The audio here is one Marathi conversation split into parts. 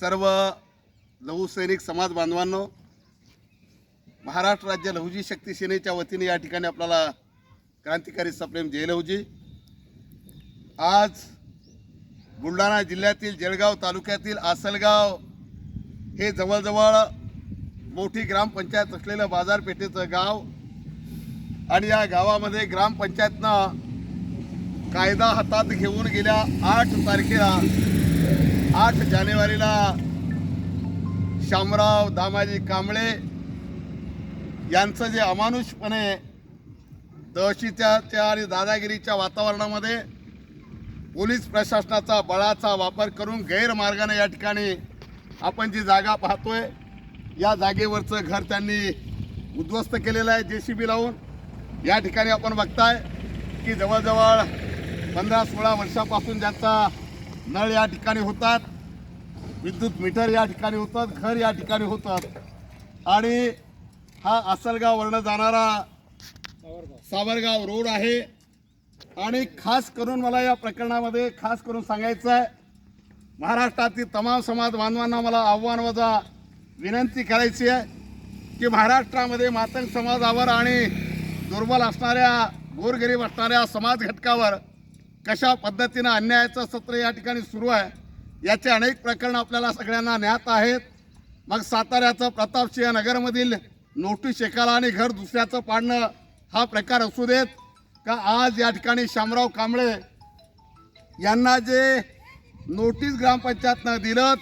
सर्व लघुसैनिक समाज बांधवांनो महाराष्ट्र राज्य लहुजी शक्ती सेनेच्या वतीने या ठिकाणी आपल्याला क्रांतिकारी सप्रेम जय लहुजी आज बुलढाणा जिल्ह्यातील जळगाव तालुक्यातील आसलगाव हे जवळजवळ मोठी ग्रामपंचायत असलेलं बाजारपेठेचं गाव आणि या गावामध्ये ग्रामपंचायतनं कायदा हातात घेऊन गेल्या आठ तारखेला आठ जानेवारीला शामराव दामाजी कांबळे यांचं जे अमानुषपणे दहशीच्या आणि दादागिरीच्या वातावरणामध्ये पोलीस प्रशासनाचा बळाचा वापर करून गैरमार्गाने या ठिकाणी आपण जी जागा पाहतोय या जागेवरचं घर त्यांनी उद्ध्वस्त केलेलं आहे जे सी बी लावून. या ठिकाणी आपण बघताय की जवळजवळ पंधरा सोळा वर्षापासून ज्यांचा नळ या ठिकाणी होतात विद्युत मीटर या ठिकाणी होतात घर या ठिकाणी होतात. आणि हा आसलगाववरनं जाणारा सावरगाव रोड आहे. आणि खास करून मला या प्रकरणामध्ये खास करून सांगायचं आहे महाराष्ट्रातील तमाम समाज बांधवांना मला आव्हान वजा विनंती करायची आहे की महाराष्ट्रामध्ये मातंग समाजावर आणि दुर्बल असणाऱ्या गोरगरीब असणाऱ्या समाज घटकावर कशा पद्धतीनं अन्यायाचं सत्र या ठिकाणी सुरू आहे याचे अनेक प्रकरणं आपल्याला सगळ्यांना ज्ञात आहेत. मग साताऱ्याचं प्रतापसिंह नगरमधील नोटीस एकाला आणि घर दुसऱ्याचं पाडणं हा प्रकार असू देत. का आज या ठिकाणी शामराव कांबळे यांना जे नोटीस ग्रामपंचायतनं दिलं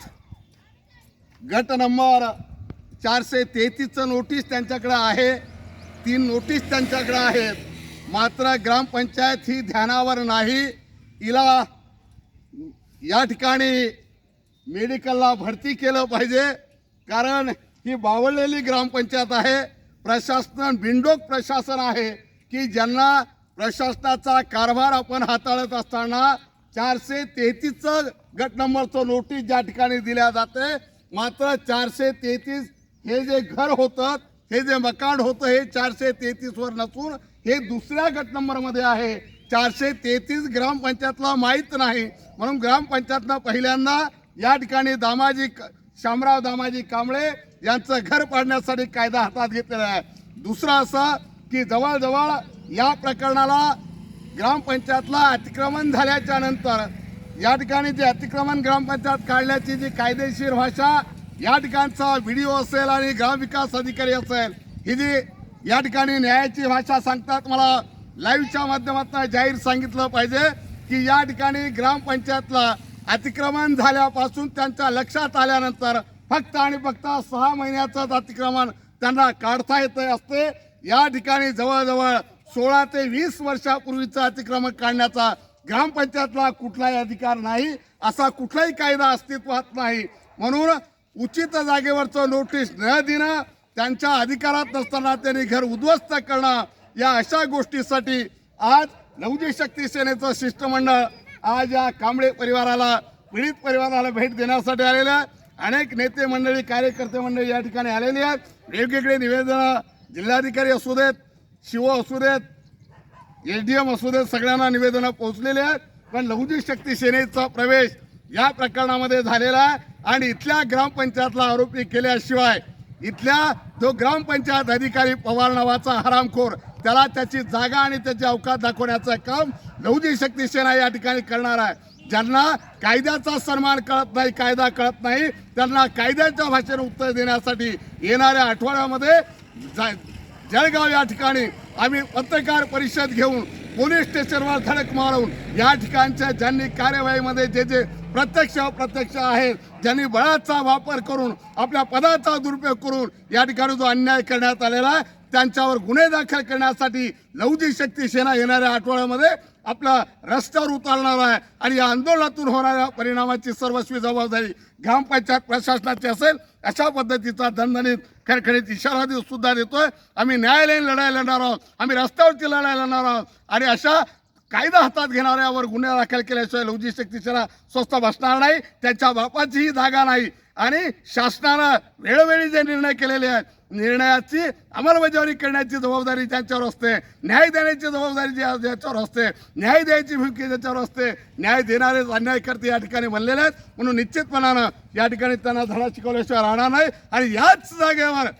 गट नंबर चारशे तेहतीसचं नोटीस त्यांच्याकडं आहे. तीन नोटीस त्यांच्याकडं आहेत मात्र ग्रामपंचायत ही ध्यानावर नाही. हिला या ठिकाणी मेडिकलला भरती केलं पाहिजे कारण ही बावळलेली ग्रामपंचायत आहे. प्रशासन बिंडोक प्रशासन आहे की ज्यांना प्रशासनाचा कारभार आपण हाताळत असताना चारशे तेहतीसचं गट नंबरचं नोटीस ज्या ठिकाणी दिल्या जाते मात्र चारशे तेहतीस हे जे घर होतं हे जे मकान होतं हे चारशे तेहतीसवर नसून हे दुसऱ्या गट नंबरमध्ये आहे. चारशे तेहतीस ग्रामपंचायतला माहीत नाही. म्हणून ग्रामपंचायतनं पहिल्यांदा या ठिकाणी दामाजी शामराव दामाजी कांबळे यांचं घर पाडण्यासाठी कायदा हातात घेतलेला आहे. दुसरं असं की जवळजवळ या प्रकरणाला ग्रामपंचायतला अतिक्रमण झाल्याच्यानंतर या ठिकाणी जे अतिक्रमण ग्रामपंचायत काढल्याची जी कायदेशीर भाषा या ठिकाणचा व्हिडिओ असेल आणि ग्रामविकास अधिकारी असेल ही जी या ठिकाणी न्यायाची भाषा सांगतात मला लाईव्हच्या माध्यमातून जाहीर सांगितलं पाहिजे की या ठिकाणी ग्रामपंचायतला अतिक्रमण झाल्यापासून त्यांच्या लक्षात आल्यानंतर फक्त आणि फक्त सहा महिन्याचंच अतिक्रमण त्यांना काढता येतं असते. या ठिकाणी जवळजवळ सोळा ते वीस वर्षापूर्वीचं अतिक्रमण काढण्याचा ग्रामपंचायतला कुठलाही अधिकार नाही असा कुठलाही कायदा अस्तित्वात नाही. म्हणून उचित जागेवरचं नोटीस न देणं त्यांच्या अधिकारात नसताना त्यांनी घर उद्ध्वस्त करणं या अशा गोष्टीसाठी आज नवजी शक्ती सेनेचं शिष्टमंडळ आज या कांबळे परिवाराला पीडित परिवाराला भेट देण्यासाठी आलेलं आहे. अनेक नेते मंडळी कार्यकर्ते मंडळी या ठिकाणी आलेली आहेत. वेगवेगळे निवेदनं जिल्हाधिकारी असू देत शिव असू देत एस डी एम असू देत सगळ्यांना निवेदनं पोहोचलेली आहेत. पण लघुजी शक्ती सेनेचा प्रवेश या प्रकरणामध्ये झालेला आहे आणि इथल्या ग्रामपंचायतला आरोपी केल्याशिवाय इथल्या जो ग्रामपंचायत अधिकारी पवार नावाचा हरामखोर त्याला त्याची जागा आणि त्याची अवकाश दाखवण्याचं काम नवजी शक्ती सेना या ठिकाणी करणार आहे. ज्यांना कायद्याचा सन्मान कळत नाही कायदा कळत नाही त्यांना कायद्याच्या भाषेने उत्तर देण्यासाठी येणाऱ्या आठवड्यामध्ये जळगाव या ठिकाणी आम्ही पत्रकार परिषद घेऊन पोलीस स्टेशनवर धडक मारून या ठिकाणच्या ज्यांनी कार्यवाहीमध्ये जे जे प्रत्यक्ष अप्रत्यक्ष आहेत ज्यांनी बळाचा वापर करून आपल्या पदाचा दुरुपयोग करून या ठिकाणी जो अन्याय करण्यात आलेला आहे त्यांच्यावर गुन्हे दाखल करण्यासाठी लहुजी शक्ती सेना येणाऱ्या आठवड्यामध्ये आपला रस्त्यावर उतरणार आहे आणि या आंदोलनातून होणाऱ्या परिणामाची सर्वस्वी जबाबदारी ग्रामपंचायत प्रशासनाची असेल अशा पद्धतीचा दणदणीत खरखडीत इशारा देऊ सुद्धा देतोय. आम्ही न्यायालयीन लढाई लढणार आहोत आम्ही रस्त्यावरची लढाई लढणार आहोत आणि अशा कायदा हातात घेणाऱ्यावर गुन्हे दाखल केल्याशिवाय लवजी शक्ती स्वस्त बसणार नाही त्याच्या बापाचीही जागा नाही. आणि शासनानं वेळोवेळी जे निर्णय केलेले आहेत निर्णयाची अंमलबजावणी करण्याची जबाबदारी त्यांच्यावर असते. न्याय देण्याची जबाबदारी ज्या- ज्याच्यावर असते. न्याय द्यायची भूमिका ज्याच्यावर असते न्याय देणारे अन्यायकर्ते या ठिकाणी बनलेले आहेत. म्हणून निश्चितपणानं या ठिकाणी त्यांना धडा शिकवल्याशिवाय राहणार नाही. आणि याच जागेवर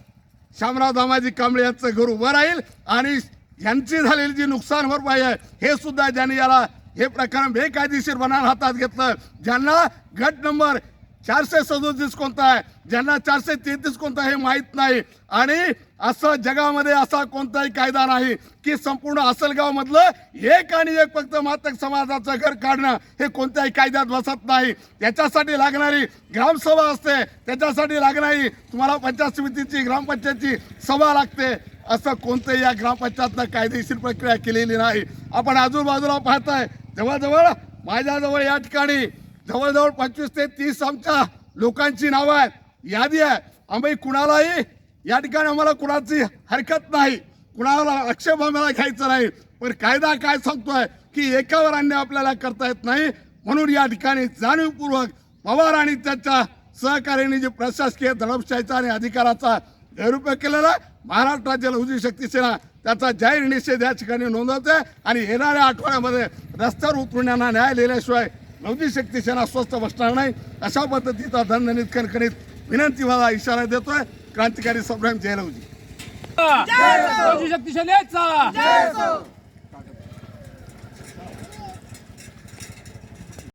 शामराव दामाजी कांबळे यांचं घर उभं राहील आणि यांची झालेली जी नुकसान भरपाई आहे हे सुद्धा ज्यांनी याला हे प्रकरण बेकायदेशीरपणा हातात घेतलं. ज्यांना गट नंबर चारशे सदोतीस कोणता आहे. ज्यांना चारशे तेहतीस कोणता हे माहीत नाही. आणि असं जगामध्ये असा कोणताही कायदा नाही की संपूर्ण असलगाव मधलं एक आणि एक फक्त मातक समाजाचं घर काढणं हे कोणत्याही कायद्यात बसत नाही. त्याच्यासाठी लागणारी ग्रामसभा असते. त्याच्यासाठी लागणारी तुम्हाला पंचायत समितीची ग्रामपंचायतची सभा लागते. असं कोणतंही या ग्रामपंचायतनं कायदेशीर प्रक्रिया केलेली नाही. आपण आजूबाजूला पाहताय. जवळजवळ माझ्याजवळ या ठिकाणी जवळजवळ पंचवीस ते तीस आमच्या लोकांची नावं आहेत. यादी आहे. आम्ही कुणालाही या ठिकाणी आम्हाला कुणाची हरकत नाही. कुणाला आक्षेप आम्हाला घ्यायचा नाही. पण कायदा काय सांगतोय की एकावर अन्याय आपल्याला करता येत नाही. म्हणून या ठिकाणी जाणीवपूर्वक पवार आणि त्यांच्या सहकार्याने जे प्रशासकीय दडपशाहीचा आणि अधिकाराचा गैरउपयोग केलेला महाराष्ट्र राज्याला लहुजी शक्ती सेना त्याचा जाहीर निषेध या ठिकाणी नोंदवते. आणि येणाऱ्या आठवड्यामध्ये रस्त्यावर उतरण्याना न्याय लिहिल्याशिवाय लहुजी शक्ती सेना स्वस्त बसणार नाही. अशा पद्धतीचा दणदणीत कणकणीत विनंती मला इशारा देतोय. क्रांतिकारी सम्राट जय लहुजी लवजी शक्ती सेनेचा